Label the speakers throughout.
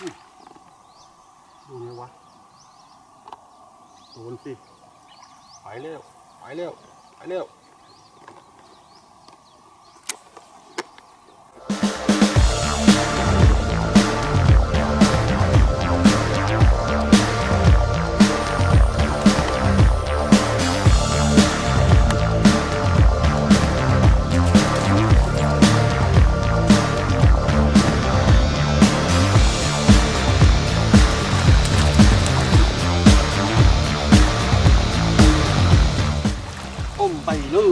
Speaker 1: ดูไงวะโดนสิ ไปเร็ว ไปเร็ว ไปเร็ว ไปเลย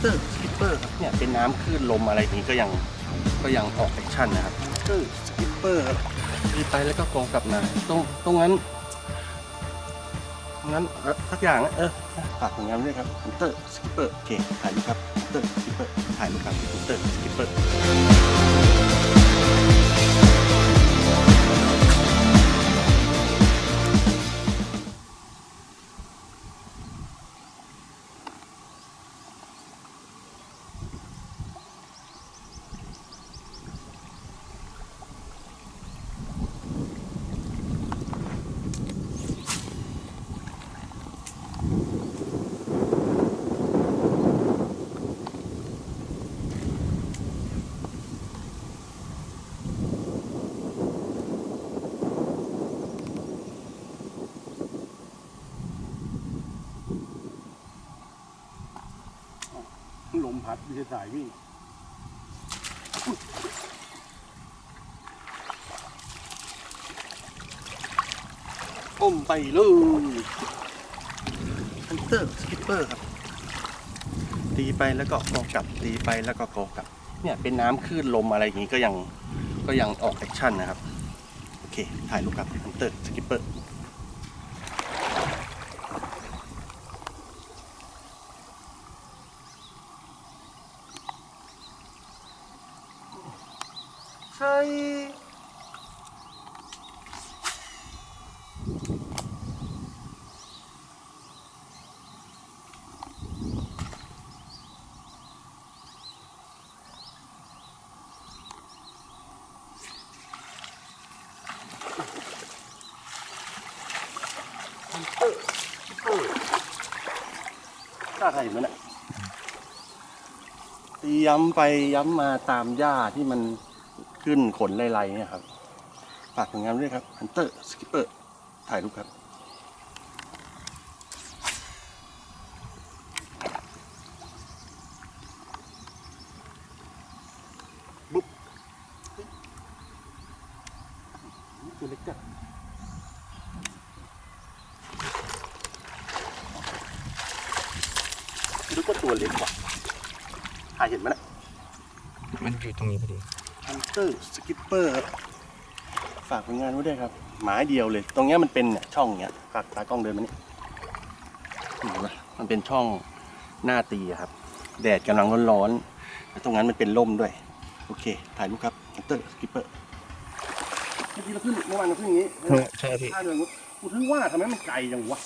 Speaker 1: เตอร์สกิปเปอร์ครับเนี่ยเป็นน้ำคลื่นลมอะไรอย่างนี้ก็ยังก็ยังออกแอคชั่นนะครับเตอร์สกิปเปอร์ครับดีไปแล้วก็กองกลับมาตรงตรงนั้นตรงนั้นเอ่อสักอย่างนะเออฝากผลงานด้วยครับเตอร์สกิปเปอร์โอเคถ่ายรูปครับเตอร์สกิปเปอร์ถ่ายรูปครับเตอร์สกิปเปอร์ ลมพัดไม่ใช่สายวิ่งอุ๊ยอมไปเลยฮันเตอร์สกิปเปอร์ครับ ตีไปแล้วก็กอกลับ ตีไปแล้วก็กอกลับ เนี่ยเป็นน้ำคลื่นลมอะไรอย่างนี้ก็ยังก็ยังออกแอคชั่นนะครับ โอเค ถ่ายรูปครับฮันเตอร์สกิปเปอร์ ใช่ถ้าใครเห็นไหมเนี่ยตีย้ำไปย้ำมาตามหญ้าที่มัน ขึ้นขนไล่ๆเนี่ยครับฝากผลงานด้วยครับฮันเตอร์สกิปเปอร์ถ่ายรูปครับบุ๊บตัวเล็กจังนึกว่าตัวเล็กกว่าหาเห็นไหมนะ
Speaker 2: มันอยู่ตรงนี้พอดี
Speaker 1: ฮันเตอร์สกิปเปอร์ฝากผลงานไว้ด้วยครับ หมายเดียวเลย ตรงเนี้ยมันเป็นเนี่ยช่องเนี้ยฝากตากล้องเดินมานี่เห็นไหมมันเป็นช่องหน้าตีอะครับ แดดกำลังร้อนๆแล้วตรงนั้นมันเป็นร่มด้วย โอเค ถ่ายรูปครับฮันเตอร์สกิปเปอร์เมื่อกี้เราขึ้นเมื่อวานเราขึ้นอย่างนี้
Speaker 2: ใช่พี่
Speaker 1: ท่าเดินกูถึงว่าทำไมมันไกลจังวะ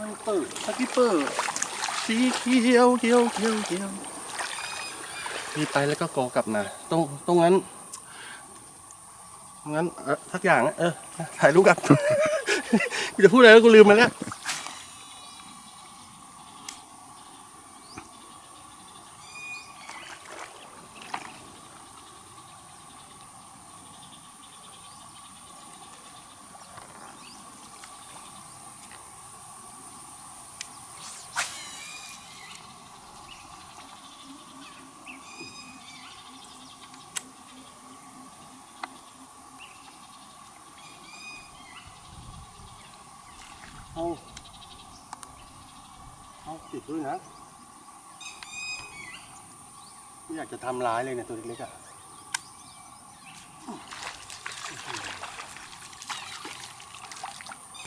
Speaker 1: ฮันเปอร์สกิปเปอร์สีเขียวเขียวเขียวเขียวมีไปแล้วก็กอกลับมาตรงตรงนั้นตรงนั้นเออสักอย่างนะเออถ่ายรูปกันกูจะพูดอะไรแล้วกูลืมมาแล้ว เอาเอาติดด้วยนะ ไม่อยากจะทำร้ายเลยเนี่ยตัวเล็กๆอะ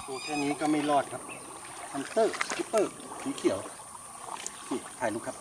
Speaker 1: ตัวแค่นี้ก็ไม่รอดครับฮันเตอร์สกิปเปอร์สีเขียวนี่ถ่ายรูปครับ